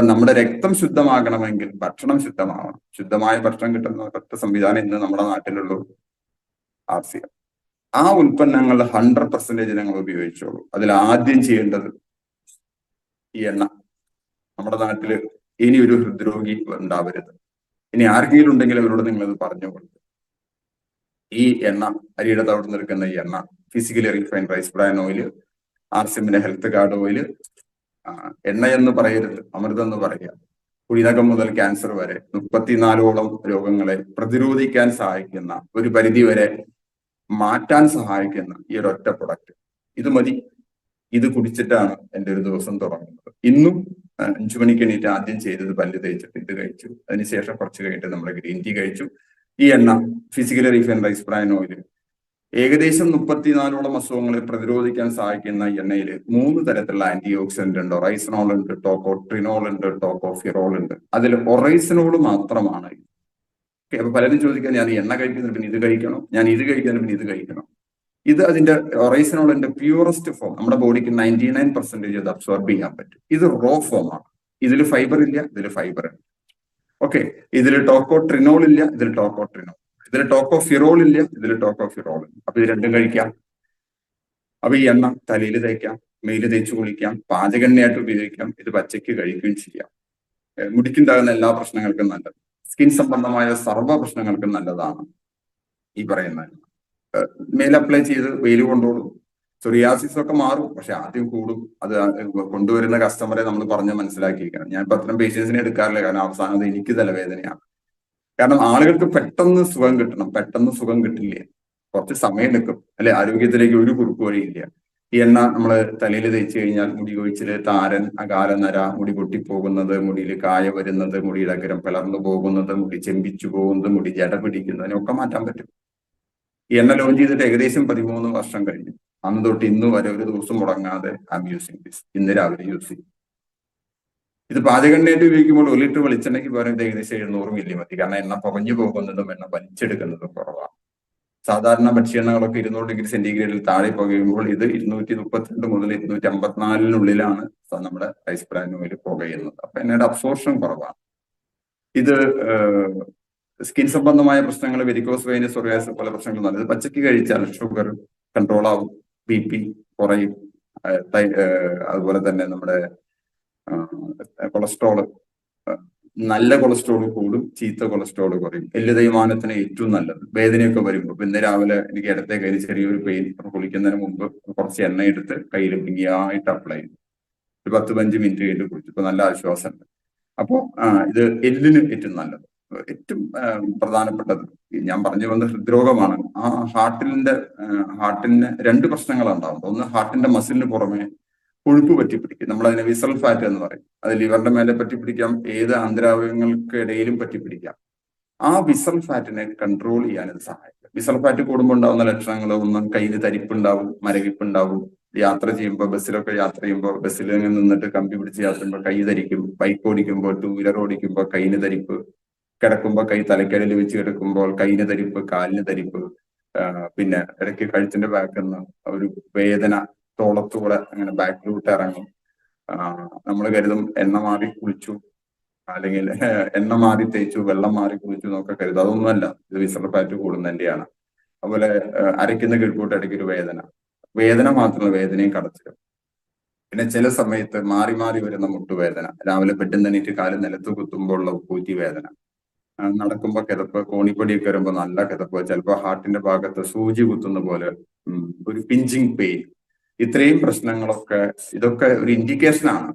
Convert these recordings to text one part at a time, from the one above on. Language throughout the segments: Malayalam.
അപ്പൊ നമ്മുടെ രക്തം ശുദ്ധമാകണമെങ്കിൽ ഭക്ഷണം ശുദ്ധമാവണം. ശുദ്ധമായ ഭക്ഷണം കിട്ടുന്ന ഒറ്റ സംവിധാനം ഇന്ന് നമ്മുടെ നാട്ടിലുള്ളൂ ആർ സി ആ ഉൽപ്പന്നങ്ങൾ ഹൺഡ്രഡ് പെർസെന്റേജ് ഞങ്ങൾ ഉപയോഗിച്ചോളൂ. അതിൽ ആദ്യം ചെയ്യേണ്ടത് ഈ എണ്ണ. നമ്മുടെ നാട്ടിൽ ഇനി ഒരു ഹൃദ്രോഗി ഉണ്ടാവരുത്. ഇനി ആർക്കെങ്കിലും ഉണ്ടെങ്കിൽ അവരോട് നിങ്ങൾ ഇത് പറഞ്ഞുകൊണ്ട് ഈ എണ്ണ അരിയുടെ തവിട് നിൽക്കുന്ന ഈ എണ്ണ physically refined rice bran oil R സിമിന്റെ health card oil എണ്ണ എന്ന് പറയരുത് അമൃതം എന്ന് പറയുക. കുഴിനകം മുതൽ ക്യാൻസർ വരെ മുപ്പത്തിനാലോളം രോഗങ്ങളെ പ്രതിരോധിക്കാൻ സഹായിക്കുന്ന ഒരു പരിധി വരെ മാറ്റാൻ സഹായിക്കുന്ന ഈ ഒരു ഒറ്റ പ്രൊഡക്റ്റ് ഇത് മതി. ഇത് കുടിച്ചിട്ടാണ് എന്റെ ഒരു ദിവസം തുടങ്ങുന്നത്. ഇന്നും അഞ്ചു മണിക്ക് എണീറ്റ് ആദ്യം ചെയ്തത് പല്ല് തേച്ചിട്ട് ഇത് കഴിച്ചു. അതിനുശേഷം കുറച്ച് കഴിഞ്ഞിട്ട് നമ്മുടെ ഗ്രീൻ ടീ കഴിച്ചു. ഈ എണ്ണ physically refined rice bran oil ഏകദേശം മുപ്പത്തിനാലോളം അസുഖങ്ങളെ പ്രതിരോധിക്കാൻ സഹായിക്കുന്ന എണ്ണയിൽ മൂന്ന് തരത്തിലുള്ള ആന്റി ഓക്സിഡന്റ് ഉണ്ട്. ഒറൈസനോൾ ഉണ്ട് ടോക്കോ ട്രിനോൾ ഉണ്ട് ടോക്കോ ഫിറോൾ ഉണ്ട്. അതിൽ ഒറൈസനോൾ മാത്രമാണ്. അപ്പൊ പലരും ചോദിക്കാൻ ഞാൻ എണ്ണ കഴിക്കുന്നതിന് പിന്നെ ഇത് കഴിക്കണം? ഞാൻ ഇത് കഴിക്കുന്നതിന് പിന്നെ ഇത് കഴിക്കണം? ഇത് അതിന്റെ ഒറൈസനോളിന്റെ പ്യൂറസ്റ്റ് ഫോം നമ്മുടെ ബോഡിക്ക് നയന്റി നയൻ പെർസെന്റേജ് അത് അബ്സോർബ് ചെയ്യാൻ പറ്റും. ഇത് റോ ഫോം ആണ്. ഇതിൽ ഫൈബർ ഇല്ല ഇതിൽ ഫൈബർ ഉണ്ട് ഓക്കെ ഇതിൽ ടോക്കോ ട്രിനോൾ ഇല്ല ഇതിൽ ടോക്കോ ട്രിനോൾ ഇതിൽ ഓഫ് ഫിറോൾ ഇല്ല ഇതിൽ ടോക്കോ ഫിറോൾ ഉണ്ട് അപ്പൊ ഇത് രണ്ടും കഴിക്കാം. അപ്പൊ ഈ എണ്ണ തലയിൽ തേക്കാം മെയിൽ തേച്ച് കുളിക്കാം പാചകെണ്ണയായിട്ട് ഉപയോഗിക്കാം ഇത് പച്ചയ്ക്ക് കഴിക്കുകയും ചെയ്യാം. മുടിക്കുണ്ടാകുന്ന എല്ലാ പ്രശ്നങ്ങൾക്കും നല്ലത്. സ്കിൻ സംബന്ധമായ സർവ പ്രശ്നങ്ങൾക്കും നല്ലതാണ് ഈ പറയുന്ന മെയിൽ അപ്ലൈ ചെയ്ത് വെയിൽ കൊണ്ടോളൂ. സൊറിയാസിസ് ഒക്കെ മാറും പക്ഷെ ആദ്യം കൂടും. അത് കൊണ്ടുവരുന്ന കസ്റ്റമറെ നമ്മൾ പറഞ്ഞ് മനസ്സിലാക്കിയിരിക്കണം. ഞാൻ ഇപ്പൊ അത്തരം പേഷ്യൻസിനെ എടുക്കാറില്ല കാരണം അവസാനം അത് എനിക്ക് തലവേദനയാണ്. കാരണം ആളുകൾക്ക് പെട്ടെന്ന് സുഖം കിട്ടണം. പെട്ടെന്ന് സുഖം കിട്ടില്ല. കുറച്ച് സമയം നിൽക്കും അല്ലെ ആരോഗ്യത്തിലേക്ക് ഒരു കുറുക്കു വഴിയില്ല ഈ എണ്ണ നമ്മൾ തലയിൽ തേച്ച് കഴിഞ്ഞാൽ മുടി കൊഴിച്ചിൽ താരൻ അകാല നര മുടി പൊട്ടിപ്പോകുന്നത് മുടിയിൽ കായ വരുന്നത് മുടിയുടെ അഗ്രം പിളർന്നു പോകുന്നത് മുടി ചെമ്പിച്ചു പോകുന്നത് മുടി ജട പിടിക്കുന്നതിനൊക്കെ മാറ്റാൻ പറ്റും. ഈ എണ്ണ ലോഞ്ച് ചെയ്തിട്ട് ഏകദേശം പതിമൂന്ന് വർഷം കഴിഞ്ഞു. അന്ന് തൊട്ട് ഇന്ന് വരെ ഒരു ദിവസം മുടങ്ങാതെ ഐ യൂസിങ് ദിസ് ഇന്ന് രാവിലെ യൂസ് ചെയ്യും ഇത് പാചകണ്ണയായിട്ട് ഉപയോഗിക്കുമ്പോൾ ഒരു ലിറ്റർ വെളിച്ചെണ്ണയ്ക്ക് പകരം ഇത് ഏകദേശം എഴുന്നൂറ് മില്ലി മതി കാരണം എണ്ണ പുകഞ്ഞു പോകുന്നതും എണ്ണ വലിച്ചെടുക്കുന്നതും കുറവാണ്. സാധാരണ ഭക്ഷ്യണ്ണകളൊക്കെ ഇരുന്നൂറ് ഡിഗ്രി സെന്റിഗ്രേഡിൽ താഴെ പുകയുമ്പോൾ ഇത് ഇരുന്നൂറ്റി മുപ്പത്തിരണ്ട് മുതൽ ഇരുന്നൂറ്റി അമ്പത്തിനാലിനുള്ളിലാണ് നമ്മുടെ റൈസ് ബ്രാൻ ഓയിൽ പുകയുന്നത്. അപ്പൊ എണ്ണയുടെ അബ്സോർഷൻ കുറവാണ്. ഇത് സ്കിൻ സംബന്ധമായ പ്രശ്നങ്ങൾ വെരിക്കോസ് വെയിന് സൊറിയാസ് പല പ്രശ്നങ്ങൾ നല്ലത്. പച്ചക്ക് കഴിച്ചാൽ ഷുഗർ കൺട്രോൾ ആവും ബി പി കുറയും അതുപോലെ തന്നെ നമ്മുടെ കൊളസ്ട്രോൾ നല്ല കൊളസ്ട്രോൾ കൂടും ചീത്ത കൊളസ്ട്രോൾ കുറയും. എല്ല് തേയ്മാനത്തിന് ഏറ്റവും നല്ലത്. വേദനയൊക്കെ വരുമ്പോൾ. ഇന്ന് രാവിലെ എനിക്ക് ഇടത്തെ കയ്യിൽ ചെറിയൊരു പെയിൻ കുളിക്കുന്നതിന് മുമ്പ് കുറച്ച് എണ്ണ എടുത്ത് കയ്യിൽ പിങ്ങിയായിട്ട് അപ്ലൈ ചെയ്തു. ഒരു പത്ത് പഞ്ച് മിനിറ്റ് കഴിഞ്ഞ് കുളിച്ചു. ഇപ്പൊ നല്ല ആശ്വാസമുണ്ട്. അപ്പോൾ ഇത് എല്ലിന് ഏറ്റവും നല്ലത്. ഏറ്റവും പ്രധാനപ്പെട്ടത്. ഞാൻ പറഞ്ഞു വന്ന ഹൃദ്രോഗമാണ്. ആ ഹാർട്ടിന്റെ ഹാർട്ടിന് രണ്ട് പ്രശ്നങ്ങളുണ്ടാവും ഒന്ന് ഹാർട്ടിന്റെ മസിലിന് പുറമെ കൊഴുപ്പ് പറ്റിപ്പിടിക്കും നമ്മൾ അതിനെ വിസൽ ഫാറ്റ് എന്ന് പറയും. അത് ലിവറിന്റെ മേലെ പറ്റിപ്പിടിക്കാം ഏത് ആന്തരാവയവങ്ങൾക്കിടയിലും പറ്റിപ്പിടിക്കാം ആ വിസൽ ഫാറ്റിനെ കൺട്രോൾ ചെയ്യാൻ ഇത് സഹായിക്കും. വിസൽ ഫാറ്റ് കൂടുമ്പോൾ ഉണ്ടാവുന്ന ലക്ഷണങ്ങൾ ഒന്ന് കയ്യിൽ തരിപ്പുണ്ടാവും മരവിപ്പുണ്ടാവും. യാത്ര ചെയ്യുമ്പോൾ ബസ്സിലൊക്കെ യാത്ര ചെയ്യുമ്പോൾ ബസ്സിൽ നിന്നിട്ട് കമ്പി പിടിച്ച് യാത്ര ചെയ്യുമ്പോൾ കൈ ധരിക്കും. ബൈക്ക് ഓടിക്കുമ്പോൾ ടൂ വീലർ ഓടിക്കുമ്പോൾ കൈന് തരിപ്പ് കിടക്കുമ്പോൾ കൈ തലക്കടിയിൽ വെച്ച് കിടക്കുമ്പോൾ കൈന് തരിപ്പ് കാലിന് തരിപ്പ് പിന്നെ ഇടയ്ക്ക് കഴുത്തിന്റെ ബാക്കിൽ നിന്ന് ഒരു വേദന തോളത്തൂടെ അങ്ങനെ ബാക്കിലോട്ട് ഇറങ്ങും. നമ്മൾ കരുതും എണ്ണ മാറി കുളിച്ചു. അല്ലെങ്കിൽ എണ്ണ മാറി തേച്ചു വെള്ളം മാറി കുളിച്ചു എന്നൊക്കെ കരുതും. അതൊന്നുമല്ല. ഇത് വിസറ പാറ്റ് കൂടുന്നതിന്റെയാണ്. അതുപോലെ അരയ്ക്കുന്ന കീഴ്പോട്ട് ഇടയ്ക്ക് ഒരു വേദന. വേദന മാത്രമല്ല വേദനയും കടച്ചിലും പിന്നെ ചില സമയത്ത് മാറി മാറി വരുന്ന മുട്ടുവേദന. രാവിലെ പെട്ടെന്ന് എണീറ്റ് കാൽ നിലത്ത് കുത്തുമ്പോൾ കൂറ്റി വേദന. നടക്കുമ്പോൾ കിതപ്പ് കോണിപ്പടിയൊക്കെ വരുമ്പോൾ നല്ല കിതപ്പ്. ചിലപ്പോൾ ഹാർട്ടിന്റെ ഭാഗത്ത് സൂചി കുത്തുന്ന പോലെ ഒരു പിഞ്ചിങ് പെയിൻ. ഇത്രയും പ്രശ്നങ്ങളൊക്കെ ഇതൊക്കെ ഒരു ഇൻഡിക്കേഷൻ ആണ്.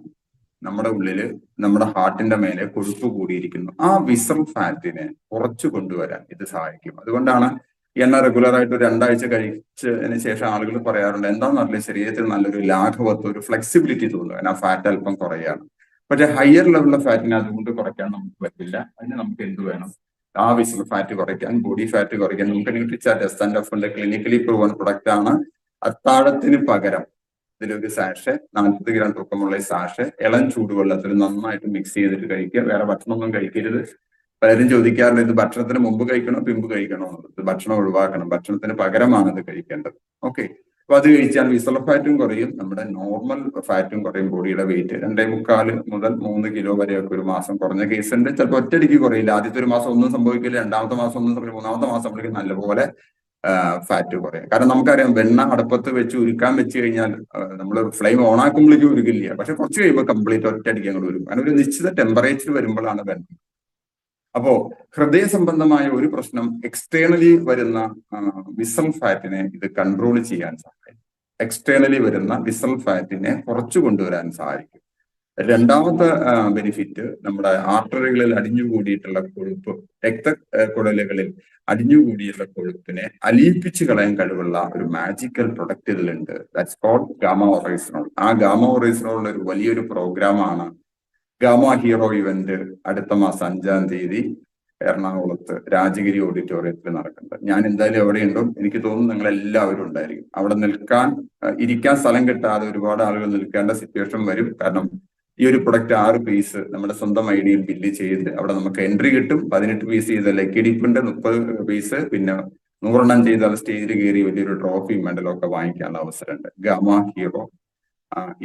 നമ്മുടെ ഉള്ളിൽ നമ്മുടെ ഹാർട്ടിന്റെ മേലെ കൊഴുപ്പ് കൂടിയിരിക്കുന്നു. ആ വിസം ഫാറ്റിനെ കുറച്ചു കൊണ്ടുവരാൻ ഇത് സഹായിക്കും. അതുകൊണ്ടാണ് എണ്ണ റെഗുലർ ആയിട്ട് രണ്ടാഴ്ച കഴിച്ചതിന് ശേഷം ആളുകൾ പറയാറുണ്ട് എന്താണെന്ന് പറഞ്ഞാൽ ശരീരത്തിൽ നല്ലൊരു ലാഘവത്വം ഒരു ഫ്ലെക്സിബിലിറ്റി തോന്നുക ആ ഫാറ്റ് അല്പം കുറയാണ്. പക്ഷെ ഹയർ ലെവലിലെ ഫാറ്റിനെ അതുകൊണ്ട് കുറയ്ക്കാൻ നമുക്ക് പറ്റില്ല. അതിന് നമുക്ക് എന്ത് വേണം? ആ വിസം ഫാറ്റ് കുറയ്ക്കാൻ ബോഡി ഫാറ്റ് കുറയ്ക്കാൻ. നമുക്ക് ന്യൂട്രിച്ച ടെസ്റ്റ് ആൻഡ് എഫിന്റെ ക്ലിനിക്കലി പ്രൂവൺ പ്രൊഡക്റ്റ് ആണ് അത്താഴത്തിന് പകരം ഇതിലൊരു സാഷ് നാൽപ്പത് ഗ്രാം തൂക്കമുള്ള ഈ സാഷ് ഇളം ചൂടുവെള്ളത്തിൽ നന്നായിട്ട് മിക്സ് ചെയ്തിട്ട് കഴിക്കുക. വേറെ ഭക്ഷണമൊന്നും കഴിക്കരുത്. പലരും ചോദിക്കാറുണ്ട് ഇത് ഭക്ഷണത്തിന് മുമ്പ് കഴിക്കണോ പിമ്പ് കഴിക്കണോ? എന്നുള്ളത് ഭക്ഷണം ഒഴിവാക്കണം. ഭക്ഷണത്തിന് പകരമാണ് ഇത് കഴിക്കേണ്ടത്. ഓക്കെ. അപ്പൊ അത് കഴിച്ചാൽ വിസള ഫാറ്റും കുറയും. നമ്മുടെ നോർമൽ ഫാറ്റും കുറയും ബോഡിയുടെ വെയിറ്റ് രണ്ടേ മുക്കാൽ മുതൽ മൂന്ന് കിലോ വരെയൊക്കെ ഒരു മാസം കുറഞ്ഞ കേസ് ഉണ്ട്. ചിലപ്പോൾ ഒറ്റയടിക്ക് കുറയില്ല. ആദ്യത്തെ ഒരു മാസം ഒന്നും സംഭവിക്കില്ല. രണ്ടാമത്തെ മാസം ഒന്നും സംഭവിക്കില്ല. മൂന്നാമത്തെ മാസം നമ്മൾക്ക് നല്ലപോലെ ഫാറ്റ് കുറയും. കാരണം നമുക്കറിയാം വെണ്ണ അടുപ്പത്ത് വെച്ച് ഉരുക്കാൻ വെച്ച് കഴിഞ്ഞാൽ നമ്മൾ ഫ്ലെയിം ഓൺ ആക്കുമ്പോഴേക്കും ഉരുക്കില്ല പക്ഷെ കുറച്ച് കഴിയുമ്പോൾ കംപ്ലീറ്റ് ഒറ്റയടിക്ക് അങ്ങോട്ട് വരും കാരണം ഒരു നിശ്ചിത ടെമ്പറേച്ചർ വരുമ്പോഴാണ് വെണ്ണ. അപ്പോ ഹൃദയ സംബന്ധമായ ഒരു പ്രശ്നം എക്സ്റ്റേണലി വരുന്ന വിസൽ ഫാറ്റിനെ ഇത് കൺട്രോൾ ചെയ്യാൻ സഹായിക്കും. എക്സ്റ്റേണലി വരുന്ന വിസൽ ഫാറ്റിനെ കുറച്ചു കൊണ്ടുവരാൻ സഹായിക്കും. രണ്ടാമത്തെ ബെനിഫിറ്റ് നമ്മുടെ ആർട്ടറികളിൽ അടിഞ്ഞുകൂടിയിട്ടുള്ള കൊഴുപ്പ് രക്തക്കുഴലുകളിൽ അടിഞ്ഞുകൂടിയുള്ള കൊഴുപ്പിനെ അലിയിപ്പിച്ച് കളയാൻ കഴിവുള്ള ഒരു മാജിക്കൽ പ്രൊഡക്റ്റ് ഇതിലുണ്ട്. ദാറ്റ്സ് കോൾഡ് ഗാമ ഒറൈസിനോൾ ആ ഗാമ ഒറൈസിനോളിന്റെ ഒരു വലിയൊരു പ്രോഗ്രാമാണ് ഗാമ ഹീറോ ഇവന്റ് അടുത്ത മാസം അഞ്ചാം തീയതി എറണാകുളത്ത് രാജഗിരി ഓഡിറ്റോറിയത്തിൽ നടക്കുന്നത് ഞാൻ എന്തായാലും എവിടെയുണ്ടോ എനിക്ക് തോന്നുന്നു നിങ്ങൾ എല്ലാവരും ഉണ്ടായിരിക്കും. അവിടെ നിൽക്കാൻ ഇരിക്കാൻ സ്ഥലം കിട്ടാതെ ഒരുപാട് ആളുകൾ നിൽക്കേണ്ട സിറ്റുവേഷൻ വരും. കാരണം ഈ ഒരു പ്രൊഡക്റ്റ് ആറ് പീസ് നമ്മുടെ സ്വന്തം ഐഡിയിൽ ബില്ല് ചെയ്ത് അവിടെ നമുക്ക് എൻട്രി കിട്ടും. പതിനെട്ട് പീസ് ചെയ്ത ലക്കിടിപ്പിന്റെ മുപ്പത് പീസ് പിന്നെ നൂറെണ്ണം ചെയ്താൽ സ്റ്റേജിൽ കയറി വലിയൊരു ട്രോഫി മെഡലും ഒക്കെ വാങ്ങിക്കാനുള്ള അവസരമുണ്ട്. ഗമ ഹീറോ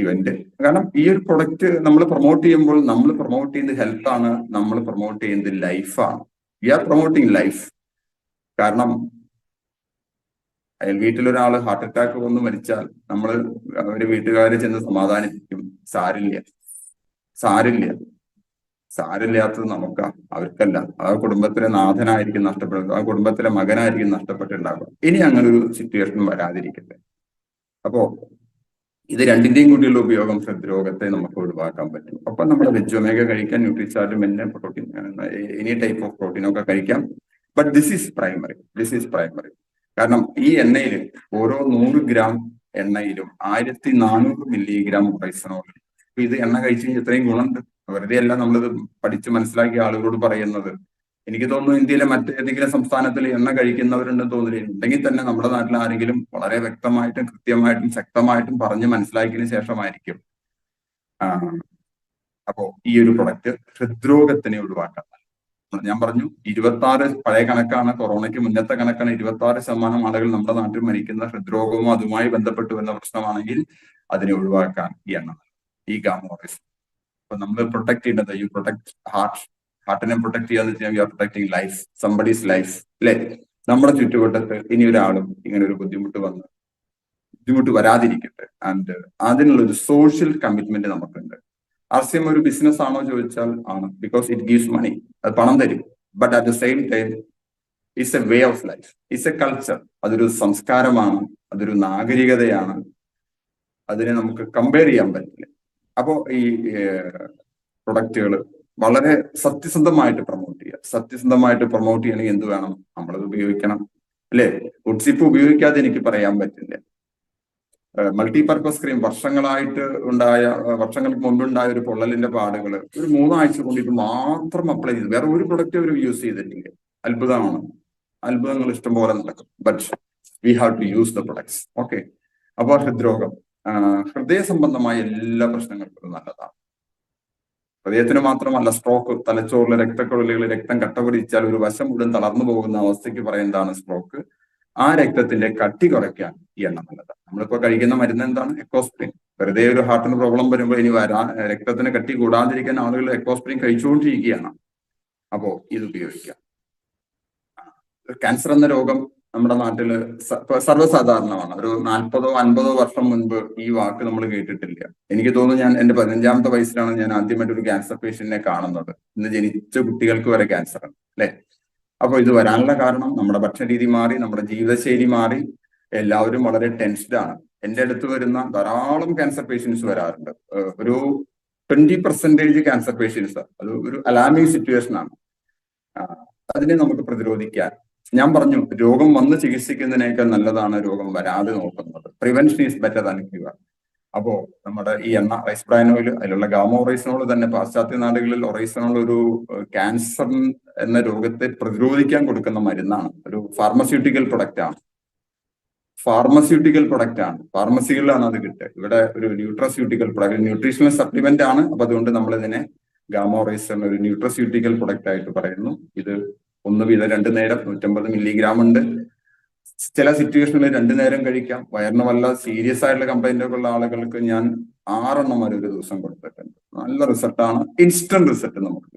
ഇവന്റ് കാരണം ഈ ഒരു പ്രൊഡക്റ്റ് നമ്മൾ പ്രൊമോട്ട് ചെയ്യുമ്പോൾ നമ്മൾ പ്രൊമോട്ട് ചെയ്യുന്നത് ഹെൽത്ത് ആണ് നമ്മൾ പ്രൊമോട്ട് ചെയ്യുന്നത് ലൈഫാണ് വി ആർ പ്രൊമോട്ടിങ് ലൈഫ് കാരണം അയാൾ വീട്ടിലൊരാൾ ഹാർട്ട് അറ്റാക്ക് വന്ന് മരിച്ചാൽ നമ്മൾ അവർ വീട്ടുകാരെ ചെന്ന് സമാധാനിപ്പിക്കും. സാരില്ല. സാരില്ല സാരില്ലാത്തത് നമുക്കാ. അവർക്കല്ല. ആ കുടുംബത്തിലെ നാഥനായിരിക്കും നഷ്ടപ്പെടുന്നത്. ആ കുടുംബത്തിലെ മകനായിരിക്കും നഷ്ടപ്പെട്ടുണ്ടാകുക ഇനി അങ്ങനെ ഒരു സിറ്റുവേഷൻ വരാതിരിക്കട്ടെ. അപ്പോ ഇത് രണ്ടിന്റെയും കൂടിയുള്ള ഉപയോഗം ഹൃദ്രോഗത്തെ നമുക്ക് ഒഴിവാക്കാൻ പറ്റും. അപ്പൊ നമ്മൾ വെജ് കഴിക്കാൻ ന്യൂട്രിച്ചാർജും എന്നെ protein any type of protein ഒക്കെ കഴിക്കാം. But this is primary this is primary കാരണം ഈ എണ്ണയിൽ ഓരോ നൂറ് ഗ്രാം എണ്ണയിലും ആയിരത്തി നാനൂറ് മില്ലിഗ്രാം റൈസനോൾ ഇത് എണ്ണ കഴിച്ചു കഴിഞ്ഞാൽ ഇത്രയും ഗുണമുണ്ട്. വെറുതെ അല്ല നമ്മളിത് പഠിച്ച് മനസ്സിലാക്കിയ ആളുകളോട് പറയുന്നത്. എനിക്ക് തോന്നുന്നു ഇന്ത്യയിലെ മറ്റേതെങ്കിലും സംസ്ഥാനത്തിൽ എണ്ണ കഴിക്കുന്നവരുണ്ടെന്ന് തോന്നുന്നില്ല ഉണ്ടെങ്കിൽ തന്നെ നമ്മുടെ നാട്ടിൽ ആരെങ്കിലും വളരെ വ്യക്തമായിട്ടും കൃത്യമായിട്ടും ശക്തമായിട്ടും പറഞ്ഞ് മനസ്സിലാക്കിയതിനു ശേഷമായിരിക്കും. അപ്പോ ഈ ഒരു പ്രൊഡക്റ്റ് ഹൃദ്രോഗത്തിനെ ഒഴിവാക്കാൻ. ഞാൻ പറഞ്ഞു ഇരുപത്തി ആറ് പഴയ കണക്കാണ് കൊറോണയ്ക്ക് മുന്നത്തെ കണക്കാണ്. ഇരുപത്തി ആറ് ശതമാനം ആളുകൾ നമ്മുടെ നാട്ടിൽ മരിക്കുന്ന ഹൃദ്രോഗവും അതുമായി ബന്ധപ്പെട്ട് വരുന്ന പ്രശ്നമാണെങ്കിൽ അതിനെ ഒഴിവാക്കാൻ ഈ എണ്ണ ഈ ഗാമോറിസ് അപ്പൊ നമ്മൾ പ്രൊട്ടക്ട് ചെയ്യേണ്ടത് യു പ്രൊട്ടക്ട് ഹാർട്ട് ഹാർട്ടിനെ പ്രൊട്ടക്ട് ചെയ്യാന്ന് വെച്ചാൽ you are protecting life somebody's life അല്ലെ നമ്മുടെ ചുറ്റുവട്ടത്ത് ഇനി ഒരാളും ഇങ്ങനെ ഒരു ബുദ്ധിമുട്ട് വന്ന് ബുദ്ധിമുട്ട് വരാതിരിക്കട്ടെ. ആൻഡ് അതിനുള്ള ഒരു സോഷ്യൽ കമ്മിറ്റ്മെന്റ് നമുക്കുണ്ട്. ആർ സി എം ഒരു ബിസിനസ് ആണോ ചോദിച്ചാൽ ആണ് ബിക്കോസ് ഇറ്റ് ഗീവ്സ് മണി അത് പണം തരും. But at the same time it's a way of life it's a culture അതൊരു സംസ്കാരമാണ് അതൊരു നാഗരികതയാണ്. അതിനെ നമുക്ക് കമ്പയർ ചെയ്യാൻ പറ്റില്ല. അപ്പോൾ ഈ പ്രൊഡക്റ്റുകൾ വളരെ സത്യസന്ധമായിട്ട് പ്രൊമോട്ട് ചെയ്യുക സത്യസന്ധമായിട്ട് പ്രൊമോട്ട് ചെയ്യണമെങ്കിൽ എന്ത് വേണം? നമ്മളത് ഉപയോഗിക്കണം. അല്ലേ? ഗുഡ്സിപ്പ് ഉപയോഗിക്കാതെ എനിക്ക് പറയാൻ പറ്റില്ല. മൾട്ടിപർപ്പസ് ക്രീം വർഷങ്ങളായിട്ട് ഉണ്ടായ വർഷങ്ങൾക്ക് മുമ്പുണ്ടായ ഒരു പൊള്ളലിന്റെ പാടുകൾ ഒരു മൂന്നാഴ്ച കൊണ്ട് ഇത് മാത്രം അപ്ലൈ ചെയ്തു. വേറെ ഒരു പ്രൊഡക്റ്റ് അവർ യൂസ് ചെയ്തിട്ടില്ല. അത്ഭുതമാണ്. അത്ഭുതങ്ങൾ ഇഷ്ടംപോലെ നടക്കും. But we have to use the products okay അപ്പോൾ ഹൃദ്രോഗം ഹൃദയ സംബന്ധമായ എല്ലാ പ്രശ്നങ്ങൾക്കും നല്ലതാണ്. ഹൃദയത്തിന് മാത്രമല്ല സ്ട്രോക്ക് തലച്ചോറിലെ രക്തക്കൊഴലുകൾ രക്തം കട്ടപിടിച്ചാൽ ഒരു വശം മുഴുവൻ തളർന്നു പോകുന്ന അവസ്ഥയ്ക്ക് പറയുന്നതാണ് സ്ട്രോക്ക് ആ രക്തത്തിന്റെ കട്ടി കുറയ്ക്കാൻ ഈ എണ്ണ നല്ലതാണ്. നമ്മളിപ്പോ കഴിക്കുന്ന മരുന്ന് എന്താണ്? എക്കോസ്പ്രിൻ വെറുതെ ഒരു ഹാർട്ടിന് പ്രോബ്ലം വരുമ്പോൾ ഇനി വരാ രക്തത്തിന് കട്ടി കൂടാതിരിക്കാൻ ആളുകൾ എക്കോസ്പ്രിൻ കഴിച്ചുകൊണ്ടിരിക്കുകയാണ്. അപ്പോ ഇത് ഉപയോഗിക്കാം. ക്യാൻസർ എന്ന രോഗം നമ്മുടെ നാട്ടിൽ സർവസാധാരണമാണ്. ഒരു നാൽപ്പതോ അൻപതോ വർഷം മുൻപ് ഈ വാക്ക് നമ്മൾ കേട്ടിട്ടില്ല. എനിക്ക് തോന്നുന്നു ഞാൻ എന്റെ പതിനഞ്ചാമത്തെ വയസ്സിലാണ് ഞാൻ ആദ്യമായിട്ട് ഒരു ക്യാൻസർ പേഷ്യന്റിനെ കാണുന്നത്. ഇന്ന് ജനിച്ച കുട്ടികൾക്ക് വരെ ക്യാൻസർ ആണ് അല്ലെ? അപ്പൊ ഇത് വരാനുള്ള കാരണം നമ്മുടെ ഭക്ഷണരീതി മാറി നമ്മുടെ ജീവിതശൈലി മാറി എല്ലാവരും വളരെ ടെൻസ്ഡ് ആണ്. എന്റെ അടുത്ത് വരുന്ന ധാരാളം ക്യാൻസർ പേഷ്യൻസ് വരാറുണ്ട്. ഒരു ട്വന്റി പെർസെന്റേജ് ക്യാൻസർ പേഷ്യൻസ് അത് ഒരു അലാമിങ് സിറ്റുവേഷൻ ആണ് അതിനെ നമുക്ക് പ്രതിരോധിക്കാൻ ഞാൻ പറഞ്ഞു രോഗം വന്ന് ചികിത്സിക്കുന്നതിനേക്കാൾ നല്ലതാണ് രോഗം വരാതെ നോക്കുന്നത്. Prevention is better than cure അപ്പോ നമ്മുടെ ഈ എണ്ണ ഓയിൽ അതിലുള്ള ഗാമ ഒറൈസനോൾ തന്നെ പാശ്ചാത്യ നാടുകളിൽ ഒറൈസനോൾ ഒരു ക്യാൻസർ എന്ന രോഗത്തെ പ്രതിരോധിക്കാൻ കൊടുക്കുന്ന മരുന്നാണ്. ഒരു ഫാർമസ്യൂട്ടിക്കൽ പ്രൊഡക്റ്റ് ആണ്. ഫാർമസ്യൂട്ടിക്കൽ പ്രൊഡക്റ്റ് ആണ്. ഫാർമസികളിലാണ് അത് കിട്ടുക. ഇവിടെ ഒരു ന്യൂട്രസ്യൂട്ടിക്കൽ പ്രൊഡക്റ്റ് ന്യൂട്രീഷണൽ സപ്ലിമെന്റ് ആണ്. അപ്പൊ അതുകൊണ്ട് നമ്മൾ ഇതിനെ ഗാമോറൈസ് എന്ന ഒരു ന്യൂട്രസ്യൂട്ടിക്കൽ പ്രൊഡക്റ്റ് ആയിട്ട് പറയുന്നു. ഇത് ഒന്ന് വീതം രണ്ട് നേരം നൂറ്റമ്പത് മില്ലിഗ്രാം ഉണ്ട്. ചില സിറ്റുവേഷനിൽ രണ്ടു നേരം കഴിക്കാം. വയറിന് വല്ല സീരിയസ് ആയിട്ടുള്ള കംപ്ലൈന്റ് ഒക്കെ ഉള്ള ആളുകൾക്ക് ഞാൻ ആറെണ്ണം വരെ ഒരു ദിവസം കൊടുത്തിട്ടുണ്ട്. നല്ല റിസൾട്ടാണ് ഇൻസ്റ്റന്റ് റിസൾട്ട് നമുക്ക്